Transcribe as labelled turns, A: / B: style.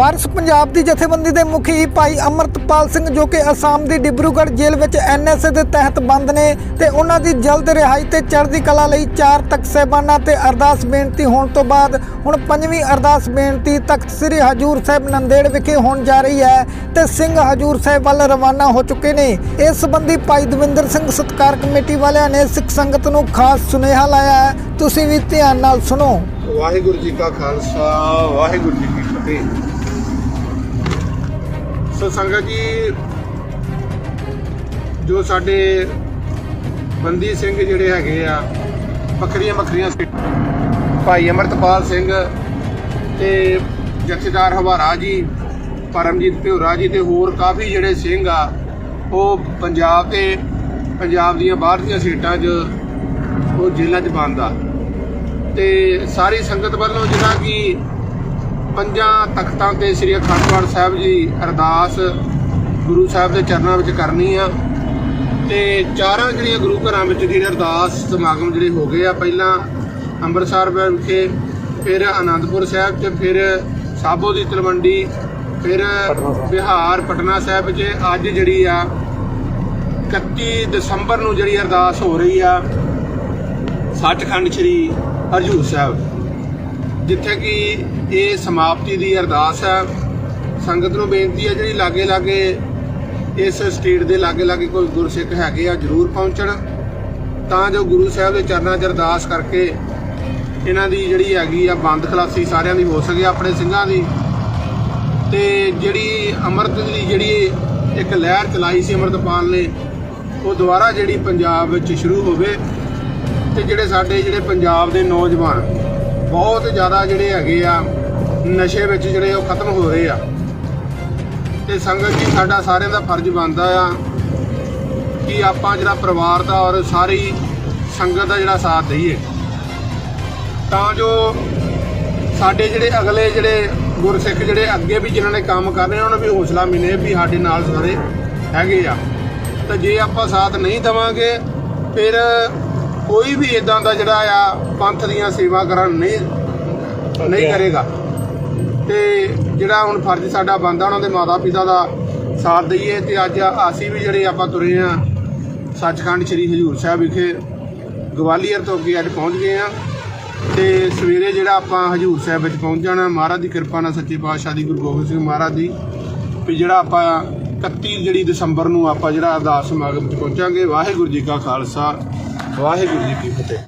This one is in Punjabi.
A: ਵਾਰਿਸ ਪੰਜਾਬ ਦੀ ਜਥੇਬੰਦੀ ਦੇ ਮੁਖੀ ਭਾਈ ਅਮਰਤਪਾਲ ਸਿੰਘ ਜੋ ਕਿ ਅਸਾਮ ਦੀ ਡਿਬਰੂਗੜ੍ਹ ਜੇਲ੍ਹ ਵਿੱਚ ਐਨਐਸਏ ਦੇ ਤਹਿਤ ਬੰਦ ਨੇ ਤੇ ਉਹਨਾਂ ਦੀ ਜਲਦ ਰਿਹਾਈ ਤੇ ਚੜ੍ਹਦੀ ਕਲਾ ਲਈ ਚਾਰ ਤਖਤ ਸਾਹਿਬਾਨਾਂ ਤੇ ਅਰਦਾਸ ਬੇਨਤੀ ਹੋਣ ਤੋਂ ਬਾਅਦ ਹੁਣ ਪੰਜਵੀਂ ਅਰਦਾਸ ਬੇਨਤੀ ਤਖਤ ਸ੍ਰੀ ਹਜੂਰ ਸਾਹਿਬ ਨੰਦੇੜ ਵਿਖੇ ਹੋਣ ਜਾ ਰਹੀ ਹੈ ਤੇ ਸਿੰਘ ਹਜੂਰ ਸਾਹਿਬ ਵੱਲ ਰਵਾਨਾ ਹੋ ਚੁੱਕੇ ਨੇ। ਇਸ ਸੰਬੰਧੀ ਭਾਈ ਦਵਿੰਦਰ ਸਿੰਘ ਸਤਕਾਰ ਕਮੇਟੀ ਵਾਲਿਆਂ ਨੇ ਸਿੱਖ ਸੰਗਤ ਨੂੰ ਖਾਸ ਸੁਨੇਹਾ ਲਾਇਆ ਹੈ। ਤੁਸੀਂ ਵੀ ਧਿਆਨ ਨਾਲ ਸੁਣੋ।
B: ਵਾਹਿਗੁਰੂ ਜੀ ਕਾ ਖਾਲਸਾ, ਵਾਹਿਗੁਰੂ ਜੀ ਕੀ ਫਤਿਹ। ਸੋ ਸੰਗਤ ਜੀ, ਜੋ ਸਾਡੇ ਬੰਦੀ ਸਿੰਘ ਜਿਹੜੇ ਹੈਗੇ ਆ, ਵੱਖਰੀਆਂ ਵੱਖਰੀਆਂ ਸੀ। ਭਾਈ ਅਮਰਤਪਾਲ ਸਿੰਘ ਤੇ ਜਥੇਦਾਰ ਹਵਾਰਾ ਜੀ, ਪਰਮਜੀਤ ਭਿਉਰਾ ਜੀ ਤੇ ਹੋਰ ਕਾਫੀ ਜਿਹੜੇ ਸਿੰਘ ਆ, ਉਹ ਪੰਜਾਬ ਤੇ, ਪੰਜਾਬ ਦੀਆਂ ਬਾਹਰ ਦੀਆਂ ਸੀਟਾਂ 'ਚ ਉਹ ਜੇਲ੍ਹਾਂ 'ਚ ਬੰਦ ਆ। ਤੇ ਸਾਰੀ ਸੰਗਤ ਵੱਲੋਂ ਜਿਹੜਾ ਕਿ ਪੰਜਾਂ ਤਖਤਾਂ ਤੇ ਸ੍ਰੀ ਅਖੰਡ ਪਾਠ ਸਾਹਿਬ ਜੀ ਅਰਦਾਸ ਗੁਰੂ ਸਾਹਿਬ ਦੇ ਚਰਨਾਂ ਵਿੱਚ ਕਰਨੀ ਆ। ਤੇ ਚਾਰਾਂ ਜਿਹੜੀਆਂ ਗੁਰੂ ਘਰਾਂ ਵਿੱਚ ਜਿਹੜੇ ਅਰਦਾਸ ਸਮਾਗਮ ਜਿਹੜੇ ਹੋ ਗਏ ਆ ਪਹਿਲਾਂ ਅੰਮ੍ਰਿਤਸਰ ਵਿਖੇ ਫਿਰ ਆਨੰਦਪੁਰ ਸਾਹਿਬ ਤੇ ਫਿਰ ਸਾਬੋ ਦੀ ਤਲਵੰਡੀ ਫਿਰ ਬਿਹਾਰ ਪਟਨਾ ਸਾਹਿਬ ਵਿੱਚ ਅੱਜ ਜਿਹੜੀ ਆ 31 ਦਸੰਬਰ ਨੂੰ ਜਿਹੜੀ ਅਰਦਾਸ ਹੋ ਰਹੀ ਆ ਸੱਚਖੰਡ ਸ੍ਰੀ ਹਰਜੂਰ ਸਾਹਿਬ। ਜਿੱਥੇ ਕਿ ਇਹ ਸਮਾਪਤੀ ਦੀ ਅਰਦਾਸ ਹੈ, ਸੰਗਤ ਨੂੰ ਬੇਨਤੀ ਹੈ ਜਿਹੜੀ ਲਾਗੇ ਲਾਗੇ ਇਸ ਸਟੇਟ ਦੇ ਲਾਗੇ ਲਾਗੇ ਕੋਈ ਗੁਰਸਿੱਖ ਹੈਗੇ ਆ, ਜਰੂਰ ਪਹੁੰਚਣ। ਤਾਂ ਜੋ ਗੁਰੂ ਸਾਹਿਬ ਦੇ ਚਰਨਾਂ 'ਚ ਅਰਦਾਸ ਕਰਕੇ ਇਹਨਾਂ ਦੀ ਜਿਹੜੀ ਹੈਗੀ ਆ, ਬੰਦ ਖਲਾਸੀ ਸਾਰਿਆਂ ਦੀ ਹੋ ਸਕੇ, ਆਪਣੇ ਸਿੰਘਾਂ ਦੀ। ਤੇ ਜਿਹੜੀ ਅੰਮ੍ਰਿਤ ਦੀ ਜਿਹੜੀ ਇੱਕ ਲਹਿਰ ਚਲਾਈ ਸੀ ਅੰਮ੍ਰਿਤਪਾਲ ਨੇ, ਉਹ ਦੁਬਾਰਾ ਜਿਹੜੀ ਪੰਜਾਬ ਵਿੱਚ ਸ਼ੁਰੂ ਹੋਵੇ, ਤੇ ਜਿਹੜੇ ਸਾਡੇ ਜਿਹੜੇ ਪੰਜਾਬ ਦੇ ਨੌਜਵਾਨ ਬਹੁਤ ਜ਼ਿਆਦਾ ਜਿਹੜੇ ਹੈਗੇ ਆ, ਨਸ਼ੇ ਵਿੱਚ ਜਿਹੜੇ ਉਹ ਖਤਮ ਹੋ ਰਹੇ ਆ। ਤੇ ਸੰਗਤ ਜੀ, ਸਾਡਾ ਸਾਰਿਆਂ ਦਾ ਫਰਜ਼ ਬਣਦਾ ਆ ਕਿ ਆਪਾਂ ਜਿਹੜਾ ਪਰਿਵਾਰ ਦਾ ਔਰ ਸਾਰੀ ਸੰਗਤ ਦਾ ਜਿਹੜਾ ਸਾਥ ਦਈਏ। ਤਾਂ ਜੋ ਸਾਡੇ ਜਿਹੜੇ ਅਗਲੇ ਜਿਹੜੇ ਗੁਰਸਿੱਖ ਜਿਹੜੇ ਅੱਗੇ ਵੀ ਜਿਨ੍ਹਾਂ ਨੇ ਕੰਮ ਕਰ ਰਹੇ ਉਹਨਾਂ ਨੂੰ ਵੀ ਹੌਸਲਾ ਮਿਲੇ ਵੀ ਸਾਡੇ ਨਾਲ ਸਾਰੇ ਹੈਗੇ ਆ। ਤਾਂ ਜੇ ਆਪਾਂ ਸਾਥ ਨਹੀਂ ਦਵਾਂਗੇ, ਫਿਰ ਕੋਈ ਵੀ ਇਦਾਂ ਦਾ ਜਿਹੜਾ ਆ ਪੰਥ ਦੀਆਂ ਸੇਵਾ ਕਰਨ ਨਹੀਂ ਨਹੀਂ ਕਰੇਗਾ। ਤੇ ਜਿਹੜਾ ਹੁਣ ਫਰਜ਼ ਸਾਡਾ ਬਣਦਾ ਉਹਨਾਂ ਦੇ ਮਾਤਾ ਪਿਤਾ ਦਾ ਸਾਥ ਦਈਏ। ਤੇ ਅੱਜ ਅਸੀਂ ਵੀ ਜਿਹੜੇ ਆਪਾਂ ਤੁਰੇ ਆ ਸੱਚਖੰਡ ਸ੍ਰੀ ਹਜੂਰ ਸਾਹਿਬ ਵਿਖੇ ਗਵਾਲੀਅਰ ਤੋਂ ਅੱਗੇ ਅੱਜ ਪਹੁੰਚ ਗਏ ਆ। ਤੇ ਸਵੇਰੇ ਜਿਹੜਾ ਆਪਾਂ ਹਜੂਰ ਸਾਹਿਬ ਵਿੱਚ ਪਹੁੰਚ ਜਾਣਾ ਮਹਾਰਾਜ ਦੀ ਕਿਰਪਾ ਨਾਲ ਸੱਚੇ ਪਾਤਸ਼ਾਹ ਦੀ ਗੁਰੂ ਗੋਬਿੰਦ ਸਿੰਘ ਮਹਾਰਾਜ ਦੀ। ਵੀ ਜਿਹੜਾ ਆਪਾਂ 31 ਜਿਹੜੀ ਦਸੰਬਰ ਨੂੰ ਆਪਾਂ ਜਿਹੜਾ ਅਰਦਾਸ ਸਮਾਗਮ ਵਿੱਚ ਪਹੁੰਚਾਂਗੇ ਵਾਹਿਗੁਰੂ ਜੀ ਕਾ ਖਾਲਸਾ। ਵਾਹਿਗੁਰੂ ਜੀ ਕੀ ਫਤਿਹ।